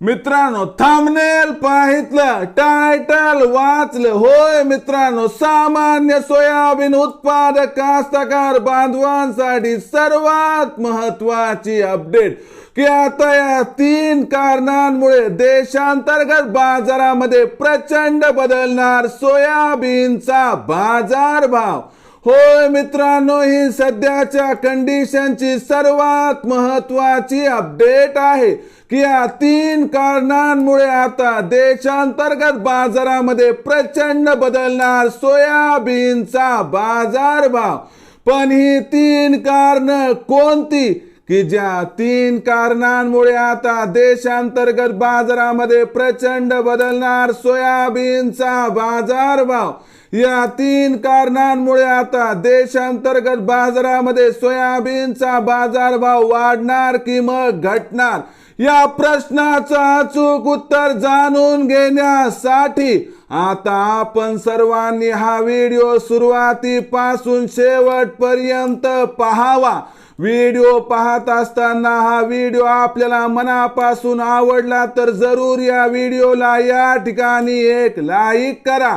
मित्रांनो थांबनेल पाहितलं टायटल वाचलं. होय मित्रांनो सामान्य सोयाबीन उत्पादक कास्तकार बांधवांसाठी सर्वात महत्वाची अपडेट की आता या तीन कारणांमुळे देशांतर्गत बाजारामध्ये प्रचंड बदलणार सोयाबीनचा बाजारभाव. होय मित्रांनो ही सध्याच्या कंडिशनची सर्वात महत्वाची अपडेट आहे की या तीन कारणांमुळे आता देशांतर्गत बाजारामध्ये प्रचंड बदलणार सोयाबीनचा बाजारभाव. पण ही तीन कारण कोणती? की ज्या तीन कारणांमुळे आता देशांतर्गत बाजारामध्ये प्रचंड बदलणार सोयाबीनचा बाजारभाव. या तीन कारणांमुळे आता देशांतर्गत बाजारामध्ये सोयाबीनचा बाजारभाव वाढणार की मग घटणार? या प्रश्नाचं अचूक उत्तर जाणून घेण्यासाठी आता आपण सर्वांनी हा व्हिडिओ सुरुवातीपासून शेवटपर्यंत पहावा. व्हिडिओ पाहत असताना हा व्हिडिओ आपल्याला मनापासून आवडला तर जरूर या व्हिडिओला या ठिकाणी एक लाईक करा.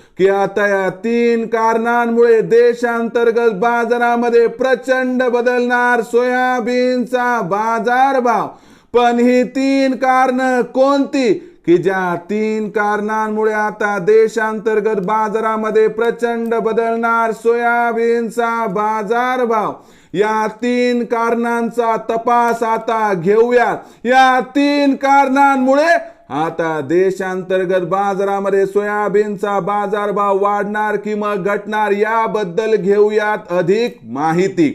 की आता या तीन कारणांमुळे देशांतर्गत बाजारामध्ये प्रचंड बदलणार सोयाबीनचा बाजारभाव. पण ही तीन कारण कोणती? की ज्या तीन कारणांमुळे आता देशांतर्गत बाजारामध्ये प्रचंड बदलणार सोयाबीनचा बाजारभाव? या तीन कारणांचा तपास आता घेऊयात या तीन कारणांमुळे आता देशांतर्गत बाजारामध्ये सोयाबीनचा बाजारभाव वाढणार की मग घटणार याबद्दल घेऊयात अधिक माहिती.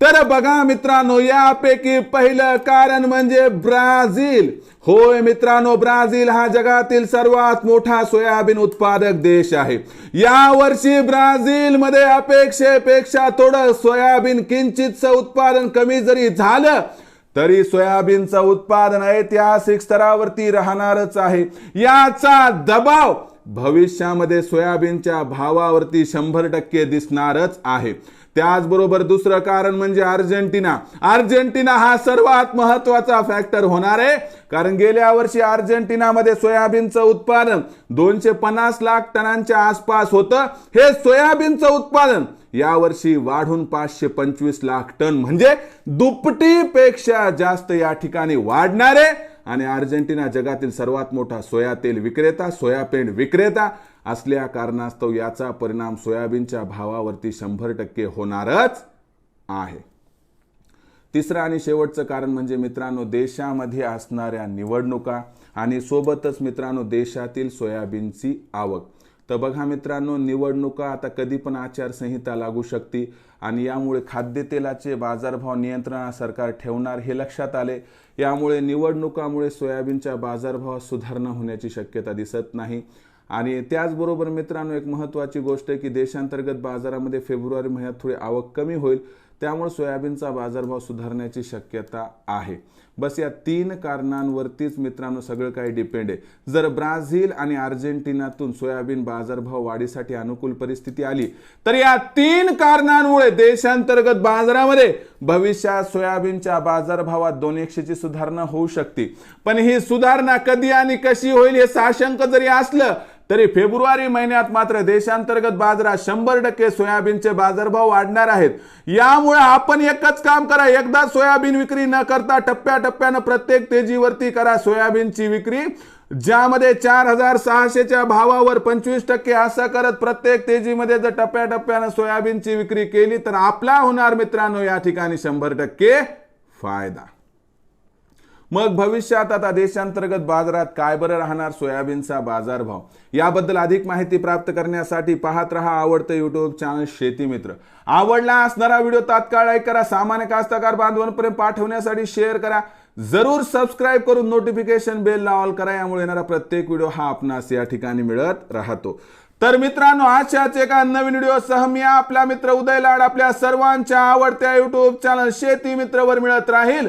तर बघा मित्रांनो यापैकी पहिलं कारण म्हणजे ब्राझील. होय मित्रांनो ब्राझील हा जगातील सर्वात मोठा सोयाबीन उत्पादक देश आहे. या वर्षी ब्राझील मध्ये अपेक्षेपेक्षा थोडं सोयाबीन किंचितचं उत्पादन कमी जरी झालं तरी सोयाबीनचं उत्पादन ऐतिहासिक स्तरावरती राहणारच आहे. याचा दबाव भविष्यामध्ये सोयाबीनच्या भावावरती शंभर टक्के दिसणारच आहे. त्याचबरोबर दुसरं कारण म्हणजे अर्जेंटिना. अर्जेंटिना हा सर्वात महत्त्वाचा फॅक्टर होणार आहे. कारण गेल्या वर्षी अर्जेंटिनामध्ये सोयाबीनचं उत्पादन दोनशे पन्नास लाख टनांच्या आसपास होतं. हे सोयाबीनचं उत्पादन यावर्षी वाढून पाचशे पंचवीस लाख टन म्हणजे दुपटीपेक्षा जास्त या ठिकाणी वाढणारे आणि अर्जेंटिना जगातील सर्वात मोठा सोया तेल विक्रेता सोयापेंड विक्रेता असल्या कारणास्तव याचा परिणाम सोयाबीनच्या भावावरती शंभर टक्के होणारच आहे. तिसरं आणि शेवटचं कारण म्हणजे मित्रांनो देशामध्ये असणाऱ्या निवडणुका आणि सोबतच मित्रांनो देशातील सोयाबीनची आवक. तर बघा मित्रांनो निवडणुका आता कधी पण आचारसंहिता लागू शकते आणि यामुळे खाद्यतेलाचे बाजारभाव नियंत्रणात सरकार ठेवणार हे लक्षात आले. यामुळे निवडणुकामुळे सोयाबीनच्या बाजारभावात सुधारणा होण्याची शक्यता दिसत नाही. आणि त्याचबरोबर मित्रांनो एक महत्त्वाची गोष्ट आहे की देशांतर्गत बाजारामध्ये फेब्रुवारी महिन्यात थोडी आवक कमी होईल. त्यामुळे सोयाबीनचा बाजारभाव सुधारण्याची शक्यता आहे. बस या तीन कारणांवरतीच मित्रांनो सगळं काही डिपेंड आहे. जर ब्राझील आणि अर्जेंटिनातून सोयाबीन बाजारभाव वाढीसाठी अनुकूल परिस्थिती आली तर या तीन कारणांमुळे देशांतर्गत बाजारामध्ये भविष्यात सोयाबीनच्या बाजारभावात दोन एकशेची सुधारणा होऊ शकते. पण ही सुधारणा कधी आणि कशी होईल हे साशंक जरी असलं तरी फेब्रुवारी महिन्यात मात्र देशांतर्गत बाजारात शंभर टक्के सोयाबीनचे बाजारभाव वाढणार आहेत. यामुळे आपण एकच काम करा एकदा सोयाबीन विक्री न करता टप्प्याटप्प्यानं प्रत्येक तेजीवरती करा सोयाबीनची विक्री ज्यामध्ये चार हजार सहाशेच्या भावावर पंचवीस टक्के असं करत प्रत्येक तेजीमध्ये जर टप्प्याटप्प्यानं सोयाबीनची विक्री केली तर आपला होणार मित्रांनो या ठिकाणी शंभर टक्के फायदा. मग भविष्यात आता देशांतर्गत बाजारात काय बरं राहणार? सोयाबीनचा बाजारभाव. याबद्दल अधिक माहिती प्राप्त करण्यासाठी पाहत रहा आवडतं युट्यूब चॅनल शेती मित्र. आवडला असणारा व्हिडिओ तात्काळ लाईक करा. सामान्य कास्तकार बांधवांपर्यंत पाठवण्यासाठी शेअर करा. जरूर सबस्क्राईब करून नोटिफिकेशन बेल ऑल करा. यामुळे येणारा प्रत्येक व्हिडिओ हा आपणास या ठिकाणी मिळत राहतो. तर मित्रांनो आजच्याच एका नवीन व्हिडिओ सह मी आपला मित्र उदय लाड आपल्या सर्वांच्या आवडत्या युट्यूब चॅनल शेती मित्रवर मिळत राहील.